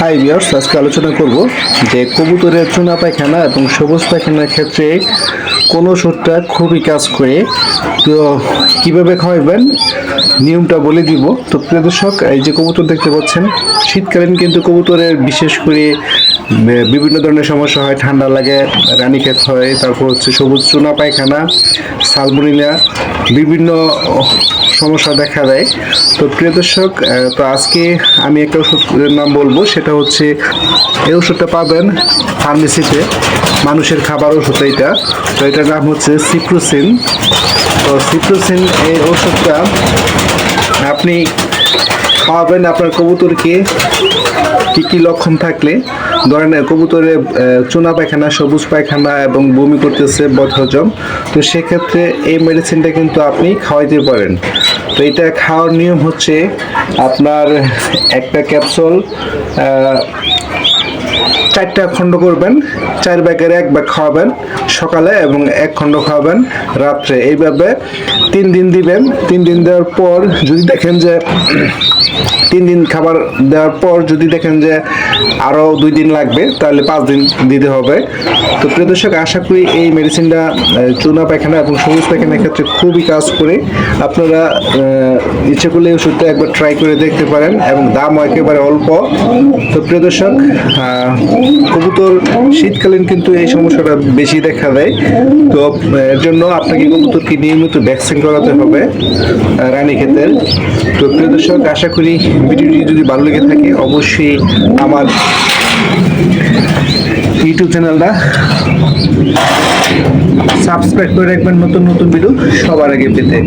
High বিয়ার্স আজকে আলোচনা করব যে কবুতরের চুনা পায়খানা এবং সবুজ পায়খানার ক্ষেত্রে কোন ওষুধটা খুবই কাজ করে। তো কীভাবে খাওয়াবেন? নিয়মটা বলে দিব। তো প্রিয় দর্শক, এই যে কবুতর দেখতে পাচ্ছেন, শীতকালীন কিন্তু কবুতরের বিশেষ করে বিভিন্ন ধরনের সমস্যা হয়, ঠান্ডা লাগে রানীক্ষেত হয়, তারপর হচ্ছে সবুজ চুনা পায়খানা, সালমোনিলা, বিভিন্ন সমস্যা দেখা দেয়। তো প্রিয় দর্শক তো আজকে আমি একটা ওষুধের নাম বলব, সেটা হচ্ছে এই ওষুধটা পাবেন ফার্মেসিতে মানুষের খাবার ওষুধ এইটা। তো এটার নাম হচ্ছে সিপ্রোসিন তো সিপ্রোসিন এই ওষুধটা আপনি খাওয়াবেন আপনার কবুতরকে কি কী লক্ষণ থাকলে। ধরেন, কবুতরে চুনা পায়খানা, সবুজ পায়খানা এবং বমি করতেছে বদহজম। তো সেক্ষেত্রে এই মেডিসিনটা কিন্তু আপনি খাওয়াইতে পারেন। তো এটা খাওয়ার নিয়ম হচ্ছে আপনার একটা ক্যাপসুল চারটা খণ্ড করবেন, চার ব্যাগের এক ব্যাগ খাওয়াবেন সকালে এবং এক খণ্ড খাওয়াবেন রাত্রে। এইভাবে তিন দিন দিবেন। তিন দিন দেওয়ার পর যদি দেখেন যে, তিন দিন খাবার দেওয়ার পর যদি দেখেন যে আরও দুই দিন লাগবে, তাহলে পাঁচ দিন দিতে হবে। তো প্রিয় দর্শক, আশা করি এই মেডিসিনটা চুনা পায়খানা এবং সবুজ পায়খানার ক্ষেত্রে খুবই কাজ করে। আপনারা ইচ্ছে করলে ওষুধটা একবার ট্রাই করে দেখতে পারেন এবং দামও একেবারে অল্প। তো প্রিয় দর্শক কবুতর শীতকালীন কিন্তু এই সমস্যাটা বেশি দেখা দেয়। তো, এর জন্য আপনাকে কবুতরকে নিয়মিত ভ্যাকসিন করাতে হবে রানী ক্ষেতের। তো, প্রিয় দর্শক, আশা করি ভিডিওটি যদি ভালো লেগে থাকে, অবশ্যই আমার ইউটিউব চ্যানেলটা সাবস্ক্রাইব করে রাখবেন নতুন নতুন ভিডিও সবার আগে পেতে।